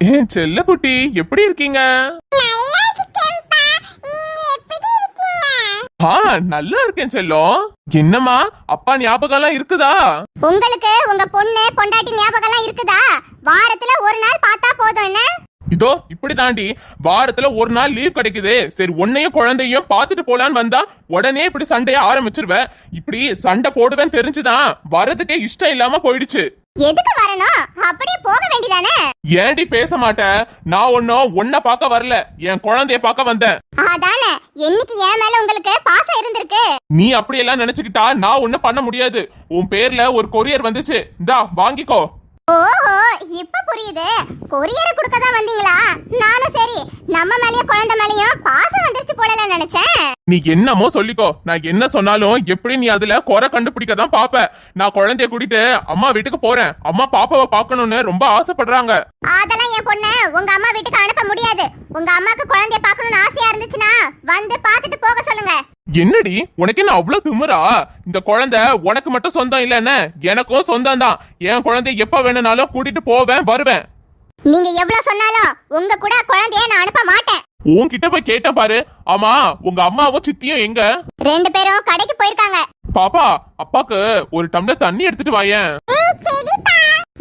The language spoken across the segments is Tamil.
ஏன் செல்ல குட்டி எப்படி இருக்கீங்க? ஆ நல்லா இருக்கேன் செல்லம் என்னம்மா அப்பா ஞாபகம்லாம் இருக்குதா? உங்களுக்கு உங்க பொண்ணு பொண்டாட்டி ஞாபகம் எல்லாம் இருக்குதா? வாரத்துல ஒரு நாள் பார்த்தா போதும் என்ன? இதோ இப்படி தாண்டி வாரத்துல ஒரு நாள் லீவ் கிடைக்குது. சரி உன்னையும் குழந்தையும் பார்த்துட்டு போலான்னு வந்தா உடனே இப்படி சண்டைய ஆரம்பிச்சிருவ. இப்படி சண்டை போடுவேன் தெரிஞ்சுதான் வரதுக்கே இஷ்டம் இல்லாம போயிடுச்சு. எதுக்கு வரணும்? அப்படியே போக வேண்டியதானே? ஏன்டி பேச மாட்ட? நான் ஒன்னும் உன்னை பார்க்க வரல. என் குழந்தைய பார்க்க வந்தேன். அதானே? என்னைக்கு என் மேல உங்களுக்கு பாசம் இருந்திருக்கு? நீ அப்படியெல்லாம் நினைச்சுக்கிட்டா நான் ஒண்ணும் பண்ண முடியாது. உன் பேர்ல ஒரு கொரியர் வந்துச்சு. இந்தா வாங்கிக்கோ. ஓஹோ இப்ப புரியுது. கொரியர் கொடுக்க தான் வந்தீங்களா? நானும் சரி. நம்ம மேலயும் குழந்தை மேலயும் பாசம் வந்துருச்சு போல நினைச்சேன். நீ என்னமோ சொல்லிக்கோ. நான் என்ன சொன்னாலும் எப்படி நீ அதுல குறை கண்டுபிடிக்க தான் பாப்ப. நான் குழந்தைய கூட்டிட்டு அம்மா வீட்டுக்கு போறேன். அம்மா பாப்பாவை பார்க்கணும்னு ரொம்ப ஆசைப்படுறாங்க. அதெல்லாம் என் பொண்ணு உங்க அம்மா வீட்டுக்கு அனுப்ப முடியாது. உங்க அம்மாக்கு குழந்தைய பார்க்கணும்னு ஆசையா இருந்துச்சுன்னா வந்து பார்த்துட்டு போக சொல்லுங்க. என்னடி? உனக்கு என்ன அவ்வளவு திமிரா? இந்த குழந்தை உனக்கு மட்டும் சொந்தம் இல்லன்னு எனக்கும் சொந்தம் தான். என் குழந்தை எப்ப வேணும்னாலும் கூட்டிட்டு போவேன் வருவேன். நீங்க எவ்வளவு சொன்னாலும் உங்க கூட குழந்தைய நான் அனுப்ப மாட்டேன். உன்கிட்ட போய் கேட்டேன் பாரு. ஆமா உங்க அம்மாவும் சித்தியும் எங்க? ரெண்டு பேரும் கடைக்கு போயிருக்காங்க. பாப்பா அப்பாக்கு ஒரு டம்ளர் தண்ணி எடுத்துட்டு வாயேன்.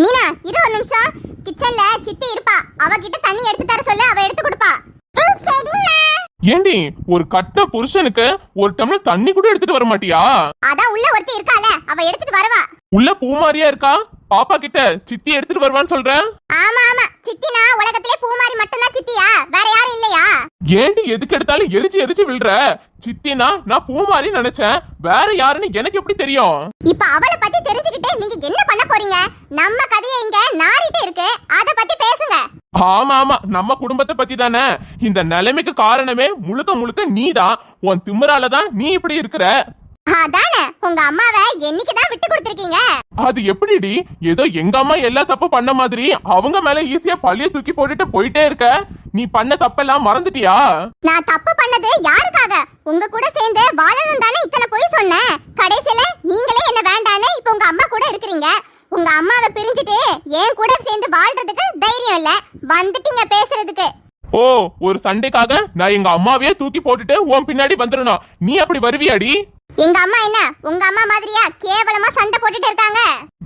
மீனா இரு ஒரு நிமிஷம். கிச்சன்ல சித்தி இருப்பா. அவகிட்ட தண்ணி எடுத்து தர சொல்லு அவ எடுத்து கொடுப்பா. ஏண்டி ஒரு கட்ட புருஷனுக்கு ஒரு டம்ளர் தண்ணி கூட எடுத்துட்டு வர மாட்டியா? அதான் உள்ள ஒருத்தி இருக்கால அவ எடுத்துட்டு வருவா. உள்ள பூமாரியா இருக்கா? பாப்பா கிட்ட சித்தி எடுத்துட்டு வருவான்னு சொல்றேன் ஆமா ஆமா. சித்தினா உலகத்திலே பூமாரி மட்டும்தான் சித்தியா? வேற யாரும் இல்லையா? ஏண்டி எதுக்கு எடுத்தாலும் எரிச்சு எரிச்சு விழுற? சித்தினா நான் பூமாரி நினைச்சேன். வேற யாருன்னு எனக்கு எப்படி தெரியும்? இப்ப அவளை பத்தி தெரிஞ்சுக்கிட்டு நீங்க என்ன பண்ண போறீங்க? நம்ம கதையை இங்க நாரிட்டு இருக்கு அத பத்தி பேசுங்க ஆமா ஆமா. நம்ம குடும்பத்தை பத்தி தானே இந்த நிலைமைக்கு காரணமே முழுக்க முழுக்க நீதான் உன் திமிரால தான் நீ இப்படி இருக்கிற. அதானே. உங்க அம்மாவை என்னைக்குதான் விட்டு கொடுத்துருக்கீங்க? அது எப்படிடி? ஏதோ எங்க அம்மா எல்லா தப்பு பண்ண மாதிரி அவங்க மேல ஈஸியா பழிய தூக்கி போட்டுட்டு போயிட்டே இருக்க. நீ பண்ண தப்பெல்லாம் மறந்துட்டியா? நான் தப்பு பண்ணது யாருக்காக? உங்க கூட சேர்ந்து வாழணும் தானே இத்தனை போய் சொன்னேன். கடைசியில நீங்களே என்ன வேண்டான்னு இப்ப உங்க அம்மா கூட இருக்கிறீங்க. உங்க அம்மாவை பிரிஞ்சுட்டு என் கூட சேர்ந்து வாழ்றதுக்கு தைரியம் இல்ல. வந்துட்டீங்க பேசுறதுக்கு. ஓ ஒரு சண்டைக்காக நான் எங்க அம்மாவையே தூக்கி போட்டுட்டு உன் பின்னாடி வந்துடணும். நீ அப்படி வருவியாடி? எங்க அம்மா என்ன? உங்க அம்மா மாதிரியா கேவலமா சண்டை போட்டுட்டு இருக்காங்க?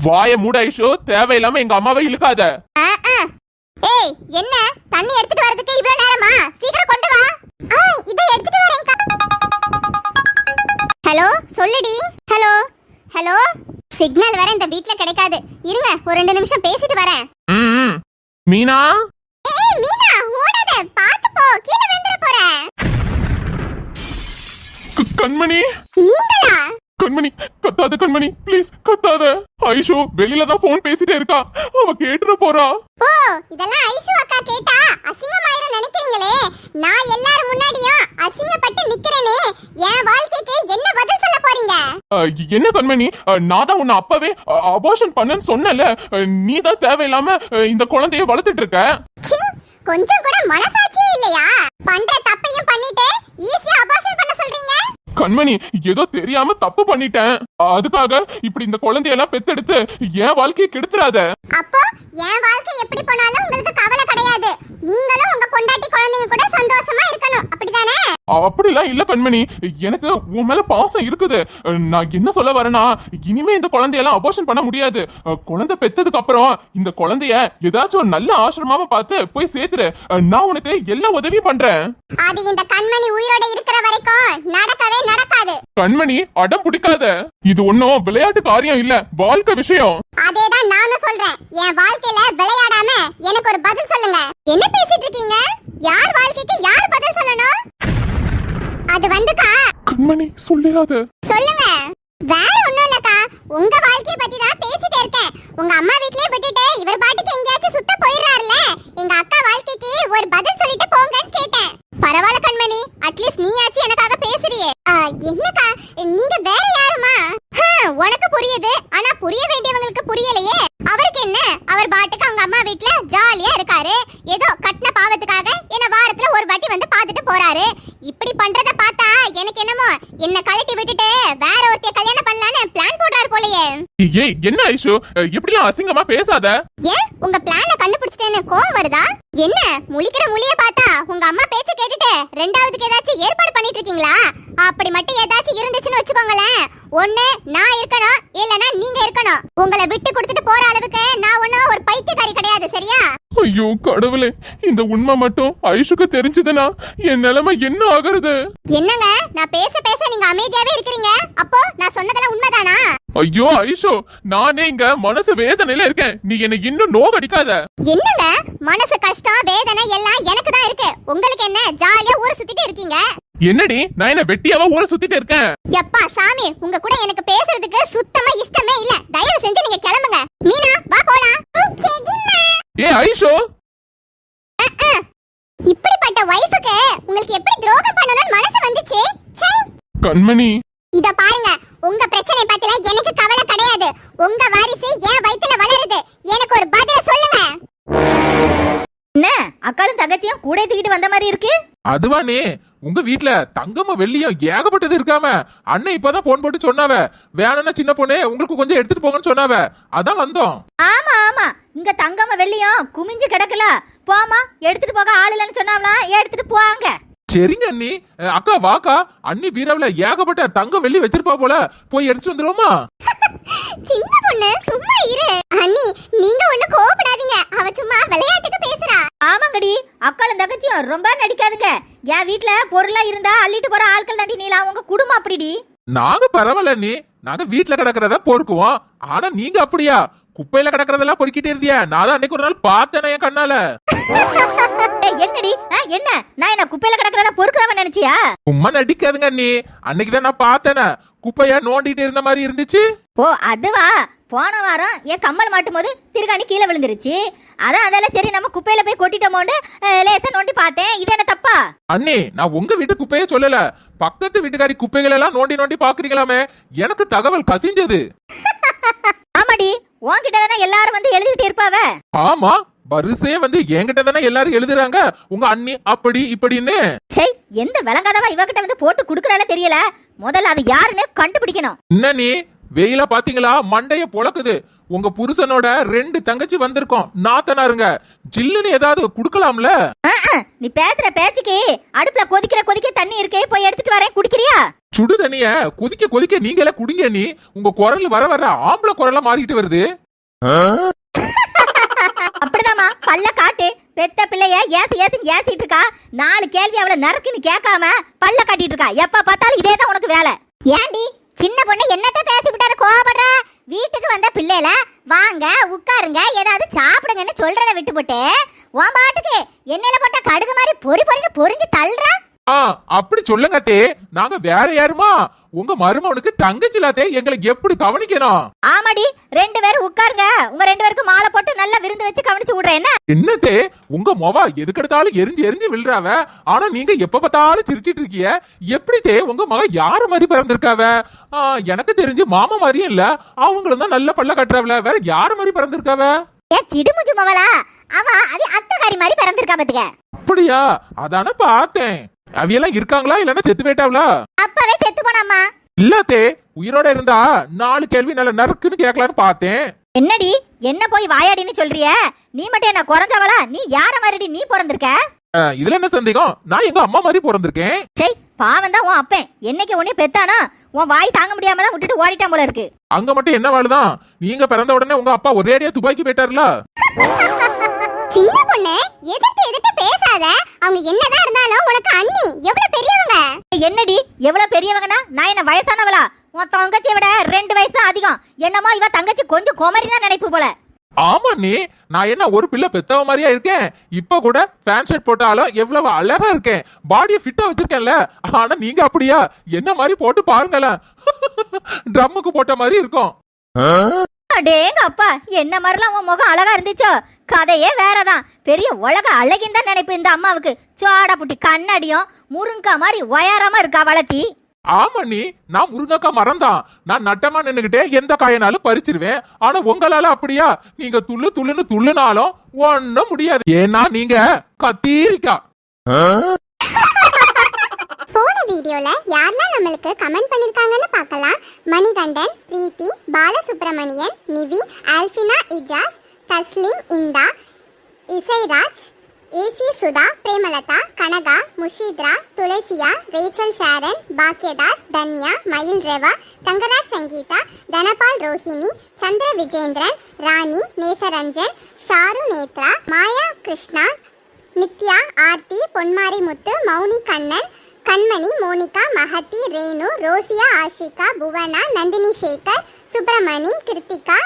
வாய மூட ஐஷோ தேவையில்லாம எங்க அம்மாவை இழுக்காத. ஏய் என்ன? தண்ணி எடுத்துட்டு வரதுக்கு இவ்வளவு நேரமா? சீக்கிரம் கொண்டு வா. இதை எடுத்துட்டு வரேன்க்கா ஹலோ சொல்லுடி. ஹலோ. ஹலோ? சிக்னல் வேற இந்த வீட்ல கிடைக்காது. இருங்க ஒரு ரெண்டு நிமிஷம் பேசிட்டு வரேன். ம். மீனா? ஏய் மீனா ஓடாத. பாத்து போ. கீழ விழுந்துற போற. கண்மணி? நீங்களா? கண்மணி கத்தாத கண்மணி. ப்ளீஸ் கத்தாத. ஐஷோ வெளியில தான் போன் பேசிட்டே இருக்கா. அவ கேட்டுற போறா. ஓ இதெல்லாம் ஐஷு அக்கா கேட்டா. அசிங்கமாயிரும் நினைக்கிறீங்களே. நான் எல்லாரும் முன்னாடியும் அசிங்கப்பட்டு நிக்கிறேனே என் வாழ்க்கைக்கு என்ன பதில் சொல்ல போறீங்க அஹ், என்ன கண்மணி நான் தான் உன்னை அப்பவே அபார்ஷன் பண்ணேன்னு சொன்னல நீ தான் தேவையில்லாம இந்த குழந்தைய வளர்த்துட்டு இருக்க கொஞ்சம் கூட மனசாட்சியே இல்லையா? பண்ற தப்பையும் பண்ணிட்டு ஈஸியா அபார்ஷன் பண்ண சொல்றீங்க? கண்மணி ஏதோ தெரியாம தப்பு பண்ணிட்டேன். அதுக்காக இப்படி இந்த குழந்தையெல்லாம் பெத்தெடுத்து என் வாழ்க்கையை கெடுத்துறாத. அப்போ என் வாழ்க்கை எப்படி போனாலும் உங்களுக்கு கவலை கிடையாது. நீங்களும் உங்க பொண்டாட்டி குழந்தைங்க கூட சந்தோஷமா இருக்கணும். அப்படிதானே அப்படிலாம் இல்ல கண்மணி எனக்கு உன் மேல பாசம் இருக்குது. நான் என்ன சொல்ல வரேன்னா இனிமே இந்த குழந்தையெல்லாம் அபார்ஷன் பண்ண முடியாது. குழந்தை பெத்ததுக்கு அப்புறம் இந்த குழந்தைய ஏதாச்சும் ஒரு நல்ல ஆசிரமாவை பார்த்து போய் சேர்த்துரு. நான் உனக்கு எல்லா உதவியும் பண்றேன். அது இந்த கண்மணி உயிரோட இருக்கிற வரைக்கும் நடக்கவே நடக்காது. கண்மணி அடம் பிடிக்காத. இது ஒன்னும் விளையாட்டு காரியம் இல்ல. வாழ்க்கை விஷயம். அதேதான் நானும் சொல்றேன். என் வாழ்க்கையில விளையாடாம எனக்கு ஒரு பதில் சொல்லுங்க. என்ன பேசிட்டு இருக்கீங்க? யார் வாழ்க்கைக்கு யார் பதில் சொல்லணும்? அது வந்துக்கா. கண்மணி சொல்லிடாத. சொல்லுங்க. வேற ஒண்ணும் இல்லக்கா. உங்க வாழ்க்கைய பத்தி தான் பேசிட்டு இருக்கேன். உங்க அம்மா வீட்லயே விட்டுட்டு இவர் பாட்டுக்கு எங்கேயாச்சும் சுத்த போயிடுறாருல எங்க அக்கா வாழ்க்கைக்கு ஒரு பதில் சொல்லிட்டு போங்கன்னு கேட்டேன். பரவாயில்ல கண்மணி. அட்லீஸ்ட் நீயாச்சும் எனக்காக பேசுறியே. என்னக்கா? நீங்க வேற யாருமா? உனக்கு புரியுது. ஆனா புரிய வேண்டியவங்களுக்கு புரியலையே அவருக்கு என்ன அவர் பாட்டுக்கு அவங்க அம்மா வீட்ல ஜாலியா இருக்காரு. ஏதோ கட்டின பாவத்துக்காக என்ன வாரத்துல ஒரு வாட்டி வந்து பார்த்துட்டு போறாரு. இப்படி பண்றத பார்த்தா எனக்கு என்னமோ என்ன கழட்டி விட்டுட்டு வேற ஒருத்தைய கல்யாணம் பண்ணலான்னு பிளான் போடுறாரு போலயே. ஏய் என்ன ஐஷு? இப்படிலாம் அசிங்கமா பேசாத. ஏன்? உங்க பிளான கண்டுபிடிச்சிட்டேன்னு கோவம் வருதா? என்ன முழிக்கிற முழிய பார்த்தா உங்க அம்மா பேச்ச கேட்டுட்டு ரெண்டாவதுக்கு ஏதாச்சும் ஏற்பாடு பண்ணிட்டு இருக்கீங்களா அப்படி மட்டும் ஏதாச்சும் இருந்துச்சுன்னு வச்சுக்கோங்களேன். ஒண்ணு நான் இருக்கணும் இல்லனா நீங்க இருக்கணும். உங்களை விட்டு கொடுத்துட்டு போற அளவுக்கு நான் ஒண்ணும் ஒரு பைத்தியக்காரி கிடையாது சரியா? ஐயோ கடவுளே இந்த உண்மை மட்டும் ஐஷுக்கு தெரிஞ்சதுன்னா என் நிலைமை என்ன ஆகுறது? என்னங்க நான் பேச பேச நீங்க அமைதியாவே இருக்கிறீங்க. அப்போ நான் சொன்னதெல்லாம் உண்மைதானா? ஐயோ ஐஷோ நானே இங்க மனசு வேதனையில இருக்கேன். நீ என்னை இன்னும் நோகடிக்காத. என்னங்க? மனசு கஷ்டம் வேதனை எல்லாம் எனக்கு தான் இருக்கு. உங்களுக்கு என்ன ஜாலியா ஊரை சுத்திட்டு இருக்கீங்க? என்னடி நான் என்ன வெட்டியாவா ஊரை சுத்திட்டு இருக்கேன்? எப்பா சாமி உங்க கூட எனக்கு பேசுறதுக்கு சுத்தமா இஷ்டமே இல்ல. தயவு செஞ்சு நீங்க கிளம்புங்க. மீனா வா போலாம். ஏ ஐஷோ. இப்படிப்பட்ட வைஃபுக்கு உங்களுக்கு எப்படி துரோகம் பண்ணணும்னு மனசு வந்துச்சு? ச்சே. கண்மணி இத பாருங்க உங்க பிரச்சனை பத்தில எனக்கு கவலை கிடையாது. உங்க வாரிசு என் வயித்துல வளருது. எனக்கு ஒரு பதில் சொல்லுங்க. என்ன? அக்காளும் தங்கச்சியும் கூட தூக்கிட்டு வந்த மாதிரி இருக்கு? அதுவானே உங்க வீட்ல தங்கமும் வெள்ளியும் ஏகப்பட்டது இருக்காம அண்ணன் இப்பதான் போன் போட்டு சொன்னாவ. வேணும்னா சின்ன பொண்ணு உங்களுக்கு கொஞ்சம் எடுத்துட்டு போங்கன்னு சொன்னாவ. அதான் வந்தோம். ஆமா ஆமா. இங்க தங்கம வெள்ளியும் குமிஞ்சு கிடக்கல. போமா எடுத்துட்டு போக ஆள் இல்லைன்னு சொன்னாவலாம் எடுத்துட்டு போவாங்க சரிங்க அண்ணி. அக்கா வாக்கா. அண்ணி பீராவுல ஏகப்பட்ட தங்கம் வெள்ளி வச்சிருப்பா போல. போய் எடுத்துட்டு வந்துருவோமா? சின்ன பொண்ணு சும்மா இரு. அண்ணி நீங்க ஒண்ணு கோவப்படாதீங்க. அவ சும்மா விளையாட்டுக்கு பேசுறா. ஆமாங்கடி. அக்காளும் தங்கச்சியும் ரொம்ப நடிக்காதுங்க. என் வீட்ல பொருளா இருந்தா அள்ளிட்டு போற ஆட்கள் தாண்டி நீலா உங்க குடும்பம் அப்படிடி? நாங்க பரவாயில்ல அண்ணி. நாங்க வீட்ல கிடக்கிறத பொறுக்குவோம். ஆனா நீங்க அப்படியா? குப்பையில கிடக்கிறதெல்லாம் பொறுக்கிட்டே இருந்தியா? நான் தான் அன்னைக்கு ஒரு நாள் பார்த்தேனே என் கண்ணால. என்னடி? என்ன? நான் என்ன குப்பையில கிடக்கிறத பொறுக்கிறவன் நினைச்சியா? சும்மா நடிக்காதுங்க அண்ணி அன்னைக்கு தான் நான் பார்த்தேனே. குப்பையா நோண்டிட்டு இருந்த மாதிரி இருந்துச்சு. ஓ அதுவா. போன வாரம் என் கம்மல் மாட்டும் போது திருகாணி கீழே விழுந்துருச்சு. அதான் அதெல்லாம் சரி நம்ம குப்பையில போய் கொட்டிட்டோமோன்னு லேசா நோண்டி பார்த்தேன். இது என்ன தப்பா? அண்ணி நான் உங்க வீட்டு குப்பையே சொல்லல. பக்கத்து வீட்டுக்காரி குப்பைகள் எல்லாம் நோண்டி நோண்டி பாக்குறீங்களாமே எனக்கு தகவல் கசிஞ்சது ஆமாடி உன்கிட்ட தானே எல்லாரும் வந்து எழுதிட்டு இருப்பாவ? ஆமா. வரிசையே வந்து என்கிட்ட தானே எல்லாரும் எழுதுறாங்க? உங்க அண்ணி அப்படி இப்படின்னு. சை எந்த விளங்காதவா இவகிட்ட வந்து போட்டு குடுக்கறால தெரியல. முதல்ல அது யாருன்னு கண்டுபிடிக்கணும். என்ன நீ? வெயில பாத்தீங்களா? மண்டைய பொளக்குது உங்க புருஷனோட ரெண்டு தங்கச்சி வந்திருக்கோம். நாத்தனாருங்க. ஜில்லுன்னு ஏதாவது குடுக்கலாம்ல? நீ பேசுற பேச்சுக்கு அடுப்புல கொதிக்கிற கொதிக்க தண்ணி இருக்கு போய் எடுத்துட்டு வரேன். குடிக்கிறியா? சுடு தண்ணிய கொதிக்க கொதிக்க நீங்களே குடிங்க நீ. உங்க குரல் வர வர ஆம்பளை குரலா மாறிட்டு வருது. அப்படிதாம்மா. பல்ல காட்டு. பெத்த பிள்ளைய ஏசி ஏசின்னு ஏசிட்டு இருக்கா. நாலு கேள்வி அவளை நறுக்குன்னு கேட்காம பல்ல காட்டிட்டு இருக்கா. எப்ப பார்த்தாலும் இதே தான் உனக்கு வேலை. ஏண்டி? சின்ன பொண்ணு என்னத்த பேசி விட்டாரு கோவப்படுற? வீட்டுக்கு வந்த பிள்ளையில வாங்க உட்காருங்க. ஏதாவது சாப்பிடுங்கன்னு சொல்றத விட்டுப்புட்டு உன் பாட்டுக்கு எண்ணெயில போட்ட கடுகு மாதிரி பொறி பொறின்னு பொறிஞ்சு தள்ளுற? ஆ அப்படி சொல்லுங்க தே நாங்க வேற யாருமா? உங்க மருமவனுக்கு தங்கச்சி இல்லாதே எங்களை எப்படி கவனிக்கணும்? ஆமாடி ரெண்டு பேரும் உட்காருங்க. உங்க ரெண்டு பேருக்கு மாலை போட்டு நல்லா விருந்து வச்சு கவனிச்சு விடுறேன். என்ன? என்னத்தே உங்க மொவா எதுக்கெடுத்தாலும் எரிஞ்சு எரிஞ்சு விழுறாவ. ஆனா நீங்க எப்ப பார்த்தாலும் சிரிச்சிட்டு இருக்கிய எப்படி தே உங்க மக யார மாதிரி பிறந்திருக்காவ? எனக்கு தெரிஞ்சு மாமா மாதிரியும் இல்ல. அவங்களும் தான் நல்ல பல்ல கட்டுறாவல. வேற யார மாதிரி பிறந்திருக்காவ? ஏ சிடுமுஜு மவளா. அவ அது அத்தகாரி மாதிரி பிறந்திருக்கா பாத்துக்க. அப்படியா? அதானே பார்த்தேன். அவியெல்லாம் இருக்காங்களா? இல்லன்னா செத்து போயிட்டாவளா அப்பவே செத்து போனாமா இல்லத்தே உயிரோட இருந்தா நாலு கேள்வி நல்ல நறுக்குன்னு கேட்கலான்னு பார்த்தேன். என்னடி? என்ன போய் வாயாடின்னு சொல்றிய? நீ மட்டும் என்ன குறைஞ்சவளா? நீ யார மாதிரிடி நீ பிறந்திருக்க? இதுல என்ன சந்தேகம்? நான் எங்க அம்மா மாதிரி பிறந்திருக்கேன். சை பாவம் தான் உன் அப்பன். என்னைக்கு உன்னையும் பெத்தானா உன் வாய் தாங்க முடியாம தான் விட்டுட்டு ஓடிட்டான் போல இருக்கு. அங்க மட்டும் என்ன வாழுதான் நீங்க பிறந்த உடனே உங்க அப்பா ஒரே அடியா துபாய்க்கு போயிட்டாருல? சின்ன பொண்ணு எதிர்த்து பேசாத அவங்க என்னதான் இருந்தாலும் உனக்கு அண்ணி எவ்வளவு பெரியவங்க? என்னடி எவ்வளவு பெரியவங்கனா நான் என்ன வயசானவளா? உன் தங்கச்சியை விட ரெண்டு வயசு அதிகம். என்னமோ இவ தங்கச்சி கொஞ்சம் குமரி தான் நினைப்பு போல. ஆமா நீ நான் என்ன ஒரு பிள்ளை பெத்தவ மாதிரியா இருக்கேன்? இப்ப கூட ஃபேன் ஷர்ட் போட்டாலும் எவ்வளவு அழகா இருக்கேன். பாடியை ஃபிட்டா வச்சிருக்கேன்ல. ஆனா நீங்க அப்படியா? என்ன மாதிரி போட்டு பாருங்களேன். ட்ரம்முக்கு போட்ட மாதிரி இருக்கும். அடேங்க அப்பா என்ன மாதிரிலாம் உன் முகம் அழகா இருந்துச்சோ? கதையே வேறதான். பெரிய உலக அழகின் தான் நினைப்பு இந்த அம்மாவுக்கு. சோடா புட்டி கண்ணடியும் முருங்கா மாதிரி உயரமா இருக்கா வளர்த்தி? ஆமா நீ நான் முருங்கக்கா மரம்தான். நான் நட்டமா நின்னுகிட்டே எந்த காயனாலும் பறிச்சிருவேன். ஆனா உங்களால அப்படியா? நீங்க துள்ளு துள்ளுன்னு துள்ளுனாலும் ஒண்ணும் முடியாது. ஏன்னா நீங்க கத்தீரிக்கா. போன வீடியோவில் யாரெல்லாம் நம்மளுக்கு கமெண்ட் பண்ணியிருக்காங்கன்னு பார்க்கலாம். மணிகண்டன் பிரீத்தி பாலசுப்ரமணியன் நிவி ஆல்ஃபினா இஜாஸ் தஸ்லிம் இந்தா இசைராஜ் ஏசி சுதா பிரேமலதா கனகா முஷித்ரா துளசியா ரேச்சல் ஷாரன் பாக்யதாஸ் தன்யா மயில் ரெவா தங்கராஜ் சங்கீதா தனபால் ரோஹிணி சந்திர விஜேந்திரன் ராணி நேசரஞ்சன் ஷாரு நேத்ரா மாயா கிருஷ்ணா நித்யா ஆர்த்தி பொன்மாரி முத்து மௌனி கண்ணன் கண்மணி மோனிகா மஹதி ரேணு ரோசியா ஆஷிகா புவனா நந்தினி சேகர் சுப்பிரமணியம் கிருத்திகா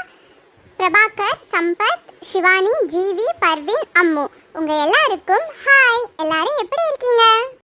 பிரபாகர் சம்பத் சிவானி ஜீவி பர்வீன் அம்மு. உங்கள் எல்லாருக்கும் ஹாய். எல்லாரும் எப்படி இருக்கீங்க?